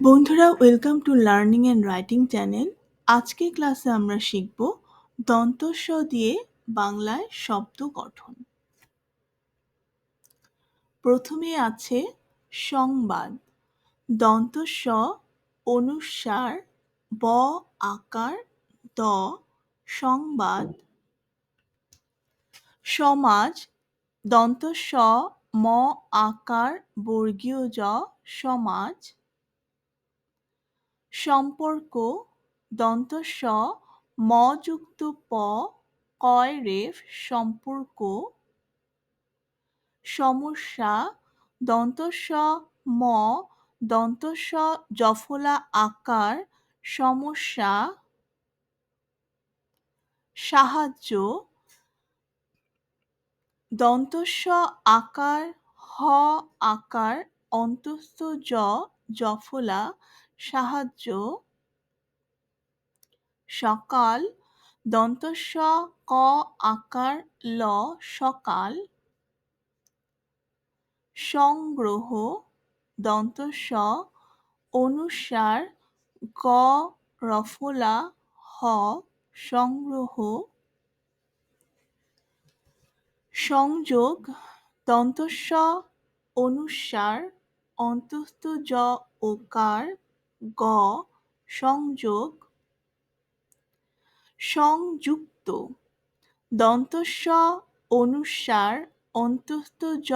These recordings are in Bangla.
বন্ধুরা welcome to learning and writing channel আজকে ক্লাসে আমরা শিখব দন্তস্ব দিয়ে বাংলায় শব্দ গঠন। প্রথমে আছে সংবাদ। দন্তস্ব, অনুসার, ব, আকার, দ, সংবাদ। সমাজ, দন্তস্ব, ম, আকার, বর্গীয় জ, সমাজ। সম্পর্ক দন্ত স, ম যুক্ত প কয় রেফ সম্পর্ক। সমস্যা, দন্ত স, ম, দন্ত স জফলা আকার, সমস্যা। সাহায্য দন্তস্ব আকার, হ আকার, অন্তস্থ জ, জফলা সাহায্য। সকাল, দন্তস্ব, ক, আকার, ল, সকাল। সংগ্রহ, দন্তস্ব, অনুসার, গ, রফলা, হ, সংগ্রহ। সংযোগ, দন্তস্ব, অনুসার, অন্তস্থ জ, ওকার। গ, সংযোগ, সংযুক্ত, দন্তস্ব, অনুসার, অন্তস্থ জ,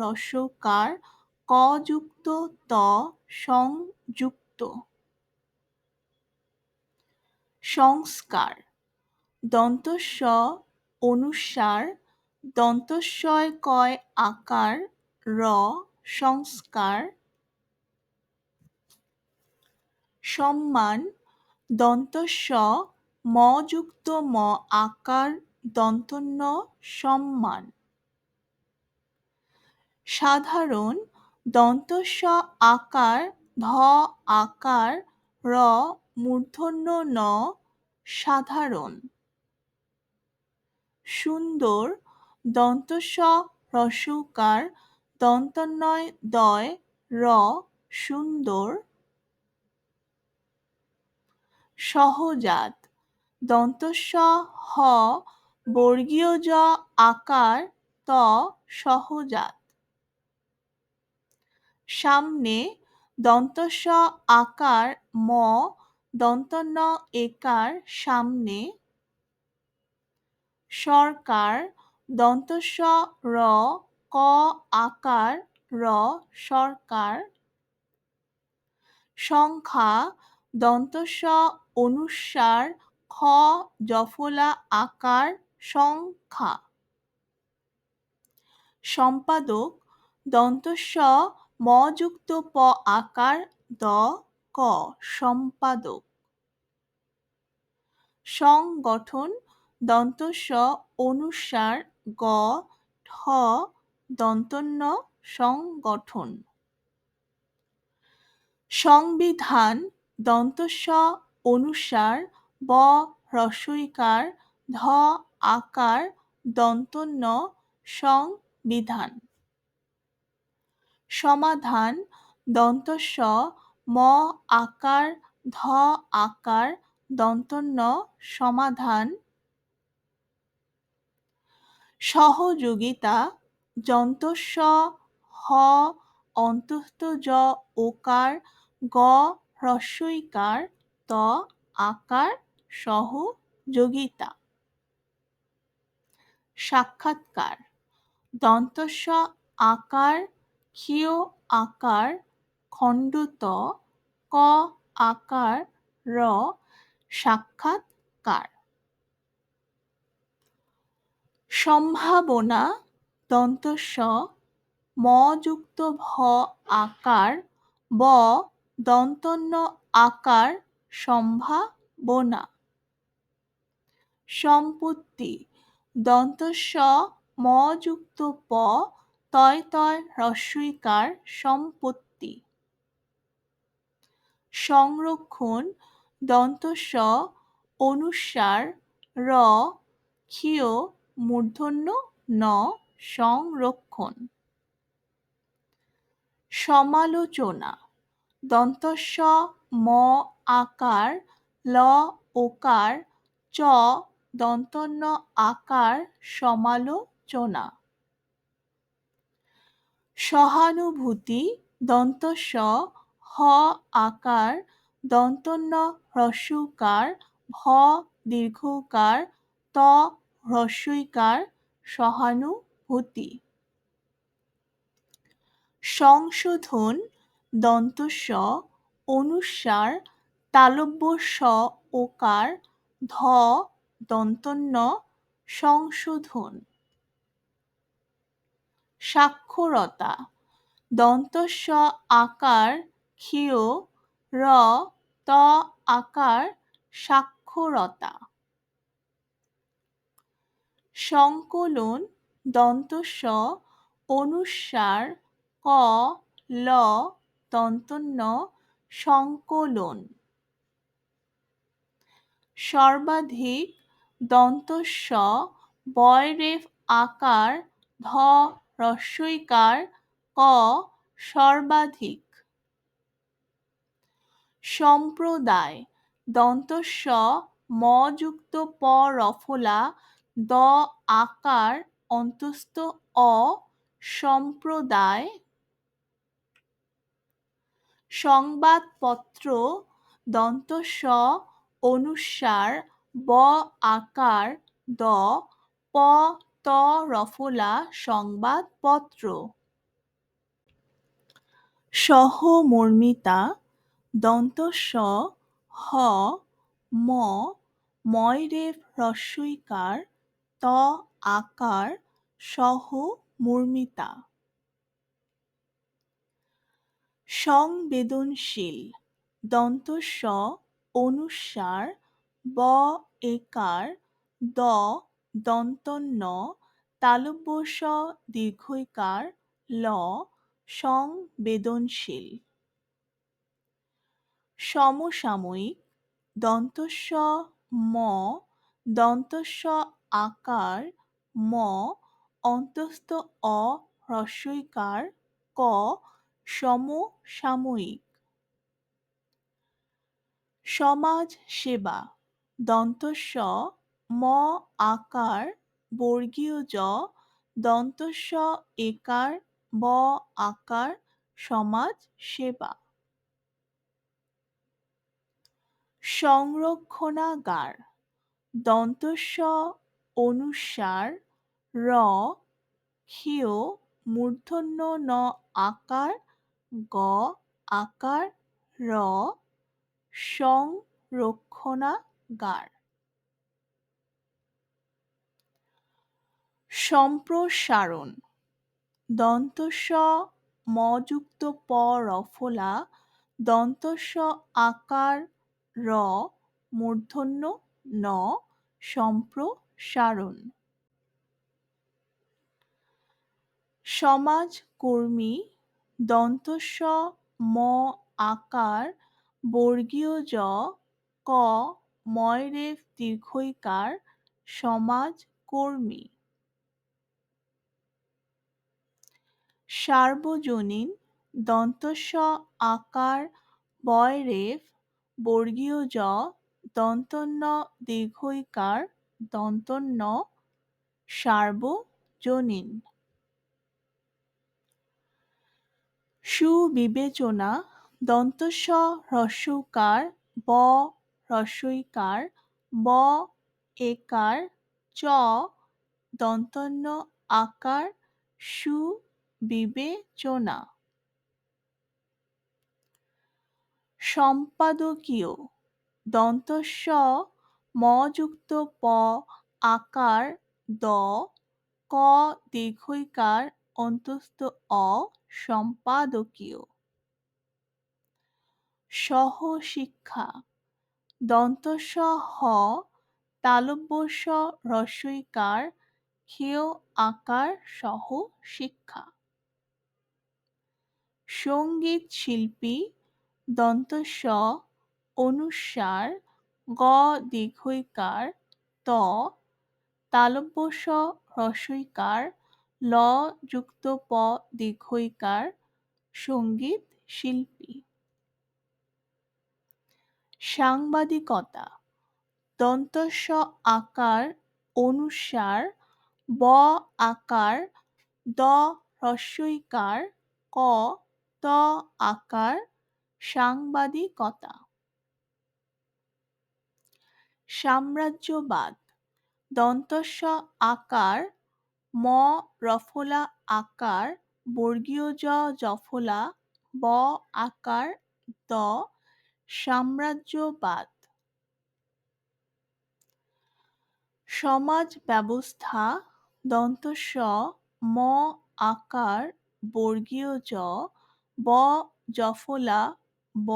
রসকার, ক যুক্ত, ত, সংযুক্ত। সংস্কার, দন্তস্ব, অনুসার, দন্তস্বয় কয় আকার, র, সংস্কার সম্মান দন্তস্ব ম যুক্ত ম আকার দন্তন্য সম্মান। সাধারণ দন্তস্ব আকার ধ আকার র মূর্ধন্য ন সাধারণ। সুন্দর দন্তস্ব রসৌকার দন্তন্বয় দয় র সুন্দর সহজাত। দন্তস্ব হ, বর্গীয় জ, আকার ত, সহজাত। সামনে, দন্তস্ব, আকার, ম দন্তন্য একার, সামনে। সরকার, দন্তস্ব, র, ক, আকার, র, সরকার। সংখ্যা দন্তস্ব অনুসার খ জফলা আকার সংখ্যা। সম্পাদক, দন্তস্ব ম যুক্ত প আকার দ ক। সম্পাদক। সংগঠন, দন্তস্ব অনুসার গ ঠ দন্তন্য সংগঠন। সংবিধান দন্তস্ব অনুসার ব হ্রস্বইকার ধ আকার দন্তন্য সংবিধান সমাধান দন্তস্ব ম আকার ধ আকার দন্তন্য সমাধান। সহযোগিতা যন্তস্ব হ অন্তস্থ জ ওকার গ হ্রস্বইকার, ত, আকার, সহযোগিতা। সাক্ষাৎকার, দন্তস্ব, আকার, ক্ষীয় আকার, খণ্ডত, ক, আকার, র, সাক্ষাৎকার। সম্ভাবনা, দন্তস্ব, ম যুক্ত ভ আকার, ব দন্তন্য আকার সম্ভাবনা। সম্পত্তি। দন্তস্ব ম যুক্ত প তয় তয় হ্রস্বইকার সম্পত্তি। সংরক্ষণ। দন্তস্ব অনুসার র ক্ষীয় মূর্ধন্য ন সংরক্ষণ। সমালোচনা। দন্তস্ব ম আকার, ল ওকার, চ দন্তন্য আকার সমালোচনা। সহানুভূতি, দন্তস্ব হ আকার, দন্তন্য হ্রস্বকার, ভ দীর্ঘকার, ত হ্রস্বইকার, সহানুভূতি। সংশোধন দন্তস্ব, অনুসার তালব্য স ওকার, ধ, দন্তন্য, সংশোধন। সাক্ষরতা, দন্তস্ব আকার, ক্ষীয়, র, ত আকার, সাক্ষরতা। সংকলন, দন্তস্ব, অনুসার, ক, ল দন্তন্য সংকলন। সর্বাধিক দন্তস্ব বয়রেফ আকার ধ হ্রস্বইকার ক সর্বাধিক। সম্প্রদায় দন্তস্ব ম যুক্ত প রফলা দ আকার অন্তস্থ অ সম্প্রদায় সংবাদপত্র দন্ত স অনুসার ব আকার দ প ত রফলা সংবাদপত্র। সহমর্মিতা দন্ত স হ ম ময়রেফ হ্রস্বইকার ত আকার সহমর্মিতা। সংবেদনশীল। দন্তস্ব অনুসার ব একার দ দন্তন্য, তালব্য স দীর্ঘইকার, ল সংবেদনশীল। সমসাময়িক দন্তস্ব ম দন্তস্ব আকার, ম অন্তস্থ অ হ্রস্বইকার, ক সমসাময়িক। সমাজ সেবা দন্তস্ব, ম আকার, বর্গীয় জ, দন্তস্ব, একার, ব আকার সমাজ সেবা সংরক্ষণাগার, দন্তস্ব, অনুসার, র, ক্ষীয়, মূর্ধন্য, ন আকার গ, আকার, র, সংরক্ষণাগার। সম্প্রসারণ, দন্তস্ব মযুক্ত প রফলা, দন্তস্ব আকার, র মূর্ধন্য, ন সম্প্রসারণ। সমাজকর্মী দন্তস্ব ম আকার বর্গীয় জ ক ময়রেফ দীর্ঘইকার সমাজকর্মী সার্বজনীন দন্তস্ব আকার বয়রেফ বর্গীয় জ দন্তন্য দীর্ঘইকার দন্তন্য সার্বজনীন। সুবিবেচনা দন্তস্ব হ্রস্বকার ব হ্রস্বইকার ব একার, চ দন্তন্য আকার, সুবিবেচনা। সম্পাদকীয় দন্তস্ব ম যুক্ত প আকার, দ ক দীর্ঘইকার অন্তস্থ অ সম্পাদকীয় সহ সহশিক্ষা। দন্তস্ব হ তালব্য স হ্রস্বইকার ক্ষেয় আকার সহ শিক্ষা। সংগীত শিল্পী দন্তস্ব অনুসার, গ দীর্ঘইকার, ত তালব্য স হ্রস্বইকার ল যুক্ত প দীর্ঘইকার সংগীত শিল্পী। সাংবাদিকতা, দন্তস্ব আকার অনুসার, ব আকার, দ হ্রস্বইকার, ক ত আকার, সাংবাদিকতা। সাম্রাজ্যবাদ, দন্তস্ব আকার ম, রফলা আকার, বর্গীয় জ, জফলা, ব, আকার, দ, সাম্রাজ্যবাদ। সমাজ ব্যবস্থা দন্তস্ব, ম, আকার, বর্গীয় জ, ব, জফলা, ব,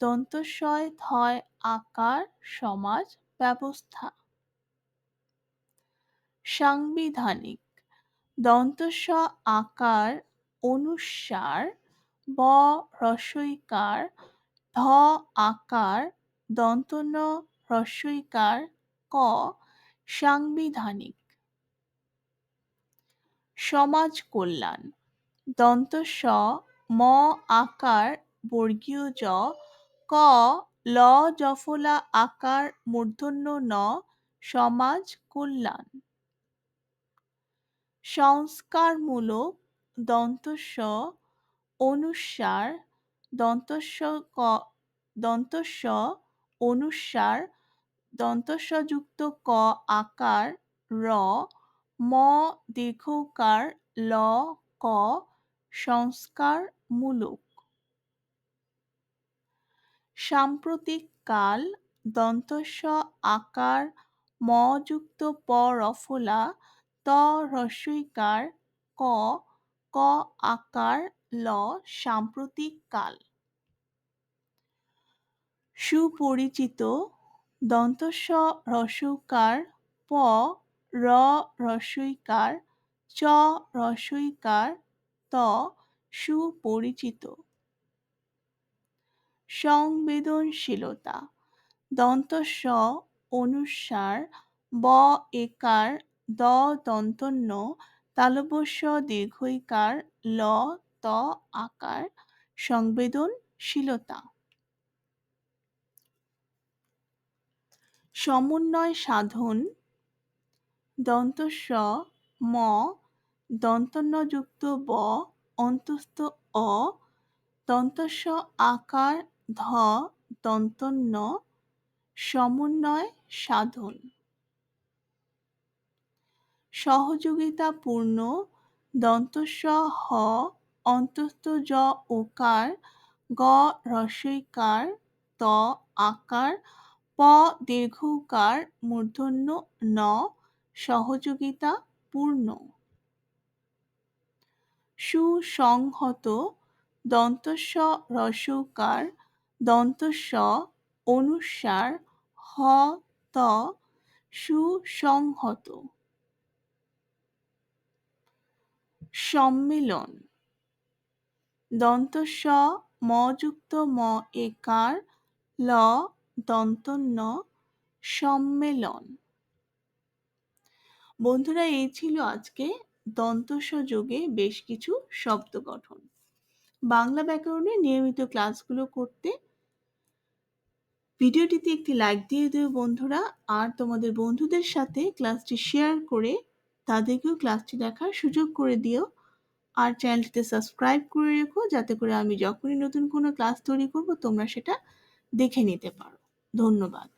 দন্তস্বয় থয় আকার সমাজ ব্যবস্থা সাংবিধানিক। দন্তস্ব আকার অনুসার ব হ্রস্বইকার ধ আকার দন্তন্য হ্রস্বইকার ক সাংবিধানিক। সমাজ কল্যাণ, দন্তস্ব ম আকার বর্গীয় জ, ক ল জফলা আকার মূর্ধন্য ন, সমাজ কল্যাণ। সংস্কারমূলক দন্তস্ব অনুসার দন্তস্ব ক, দন্তস্ব অনুসার দন্তস্বযুক্ত ক আকার র, ম দীর্ঘকার ল ক সংস্কারমূলক। সাম্প্রতিক কাল দন্তস্ব আকার ম যুক্ত প রফলা ত হ্রস্বইকার ক ক আকার, ল সাম্প্রতিক কাল। সুপরিচিত দন্তস্ব হ্রস্বকার প র হ্রস্বইকার চ হ্রস্বইকার ত সুপরিচিত। সংবেদনশীলতা দন্তস্ব অনুসার, ব একার দ দন্তন্য, তালবস্য দীর্ঘইকার, ল ত আকার সংবেদনশীলতা সমন্বয় সাধন, দন্তস্ব, ম, দন্তন্যযুক্ত ব, অন্তস্থ অ, দন্তস্ব আকার, ধ, দন্তন্য, সমন্বয় সাধন। সহযোগিতাপূর্ণ দন্তস্ব হ, অন্তস্থ জ ওকার গ হ্রস্বইকার ত আকার, প দীর্ঘকার, মূর্ধন্য ন সহযোগিতা পূর্ণ সুসংহত দন্তস্ব হ্রস্বকার দন্তস্ব অনুসার, হ, ত, সুসংহত। সম্মিলন। দন্তস্ব মযুক্ত ম যুক্ত ম একার ল দন্তন্য সম্মেলন। বন্ধুরা, এই ছিল আজকে দন্তস্ব যোগে বেশ কিছু শব্দ গঠন। বাংলা ব্যাকরণে নিয়মিত ক্লাসগুলো করতে ভিডিওটিতে একটি লাইক দিয়ে দিও বন্ধুরা, আর তোমাদের বন্ধুদের সাথে ক্লাসটি শেয়ার করে তাদেরকেও ক্লাসটি দেখার সুযোগ করে দিও। আর চ্যানেলটিতে সাবস্ক্রাইব করে রেখো, যাতে করে আমি যখনই নতুন কোনো ক্লাস তৈরি করব, তোমরা সেটা দেখে নিতে পারো। ধন্যবাদ।